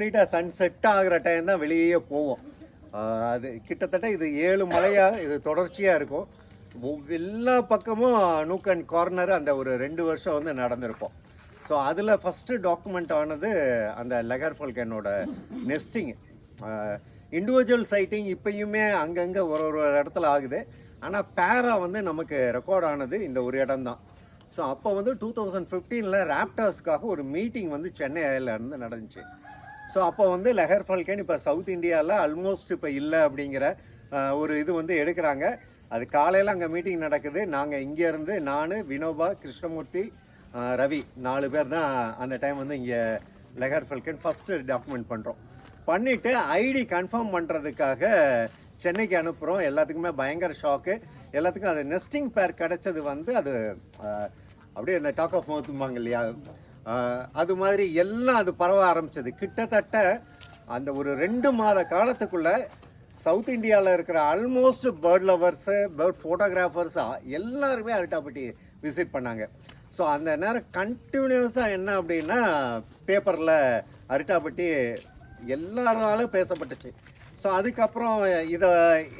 கம்ப்ளீட்டாக Sun set ஆகிற time தான் வெளியே போவோம். அது கிட்டத்தட்ட இது ஏழு மலையாக இது தொடர்ச்சியாக இருக்கும். எல்லா பக்கமும் நூக் அண்ட் கார்னர் அந்த ஒரு ரெண்டு வருஷம் வந்து நடந்திருப்போம் ஸோ அதில் ஃபஸ்ட்டு டாக்குமெண்ட் ஆனது அந்த லெகர் ஃபால்கனோட நெஸ்டிங் இண்டிவிஜுவல் சைட்டிங் இப்பயுமே அங்கங்கே ஒரு ஒரு இடத்துல ஆகுது. ஆனால் பேரா வந்து நமக்கு ரெக்கார்ட் ஆனது இந்த ஒரு இடம் தான் ஸோ அப்போ வந்து டூ தௌசண்ட் ஃபிஃப்டீனில் ரேப்டர்ஸ்க்காக ஒரு மீட்டிங் வந்து சென்னையிலேருந்து நடந்துச்சு. ஸோ அப்போ வந்து லெஹர் ஃபால்கன் இப்போ சவுத் இந்தியாவில் ஆல்மோஸ்ட் இப்போ இல்லை அப்படிங்கிற ஒரு இது வந்து எடுக்கிறாங்க. அது காலையில் அங்கே மீட்டிங் நடக்குது. நாங்கள் இங்கேருந்து நான் வினோபா கிருஷ்ணமூர்த்தி ரவி நாலு பேர் தான் அந்த டைம் வந்து இங்கே லெஹர் ஃபால்கன் ஃபஸ்ட்டு டாக்குமெண்ட் பண்ணுறோம் பண்ணிவிட்டு ஐடி கன்ஃபார்ம் பண்ணுறதுக்காக சென்னைக்கு அனுப்புகிறோம் எல்லாத்துக்குமே பயங்கர ஷாக்கு எல்லாத்துக்கும் அது நெஸ்டிங் பேர் கிடைச்சது வந்து அது அப்படியே இந்த டாக் ஆஃப் மவுத்தும்பாங்க இல்லையா? அது மாதிரி எல்லாம் அது பரவ ஆரம்பிச்சது. கிட்டத்தட்ட அந்த ஒரு ரெண்டு மாத காலத்துக்குள்ள சவுத் இந்தியாவில் இருக்கிற ஆல்மோஸ்ட் பேர்ட் லவர்ஸு பேர்ட் ஃபோட்டோகிராஃபர்ஸாக எல்லாருமே அரட்டாப்பட்டி விசிட் பண்ணாங்க. ஸோ அந்த நேரம் கண்டினியூஸாக என்ன அப்படின்னா பேப்பரில் அரிட்டாப்பட்டி எல்லாராலும் பேசப்பட்டுச்சு. ஸோ அதுக்கப்புறம் இதை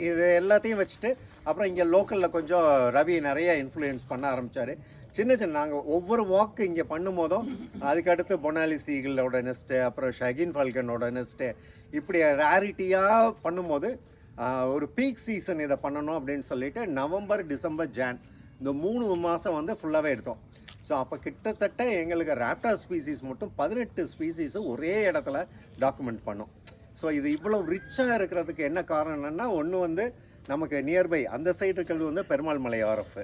இது எல்லாத்தையும் வச்சுட்டு அப்புறம் இங்கே லோக்கலில் கொஞ்சம் ரவி நிறைய இன்ஃப்ளூயன்ஸ் பண்ண ஆரம்பித்தார் சின்ன சின்ன நாங்கள் ஒவ்வொரு வாக்கு இங்கே பண்ணும்போதும் அதுக்கடுத்து பொனாலி சீகளோட நெஸ்ட்டு அப்புறம் ஷகின் ஃபால்கனோட நெஸ்ட்டு இப்படி ரேரிட்டியாக பண்ணும்போது ஒரு பீக் சீசன் இதை பண்ணணும் அப்படின்னு சொல்லிட்டு நவம்பர் டிசம்பர் ஜான் இந்த மூணு மாதம் வந்து ஃபுல்லாகவே எடுத்தோம். ஸோ அப்போ கிட்டத்தட்ட எங்களுக்கு ரேப்டா ஸ்பீசிஸ் மட்டும் பதினெட்டு ஸ்பீசிஸும் ஒரே இடத்துல டாக்குமெண்ட் பண்ணோம். ஸோ இது இவ்வளோ ரிச்சாக இருக்கிறதுக்கு என்ன காரணம்னா ஒன்று வந்து நமக்கு நியர்பை அந்த சைடு இருக்கிறது வந்து பெருமாள் மலை ஆரஃபு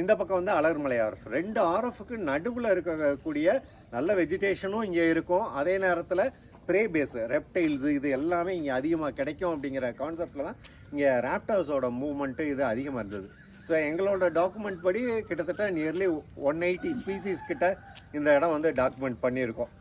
இந்த பக்கம் வந்து அலர்மலை மலை ரெண்டு ஆரஃபுக்கு நடுவில் இருக்கக்கூடிய நல்ல வெஜிடேஷனும் இங்கே இருக்கும். அதே நேரத்தில் ப்ரே பேஸு ரெப்டைல்ஸு இது எல்லாமே இங்கே அதிகமாக கிடைக்கும் அப்படிங்கிற கான்செப்டில் தான் இங்கே ரேப்டர்ஸோட மூவ்மெண்ட்டு இது அதிகமாக இருந்தது. ஸோ எங்களோட டாக்குமெண்ட் படி கிட்டத்தட்ட நியர்லி ஒன் எயிட்டி ஸ்பீசிஸ் கிட்ட இந்த இடம் வந்து டாக்குமெண்ட் பண்ணியிருக்கோம்.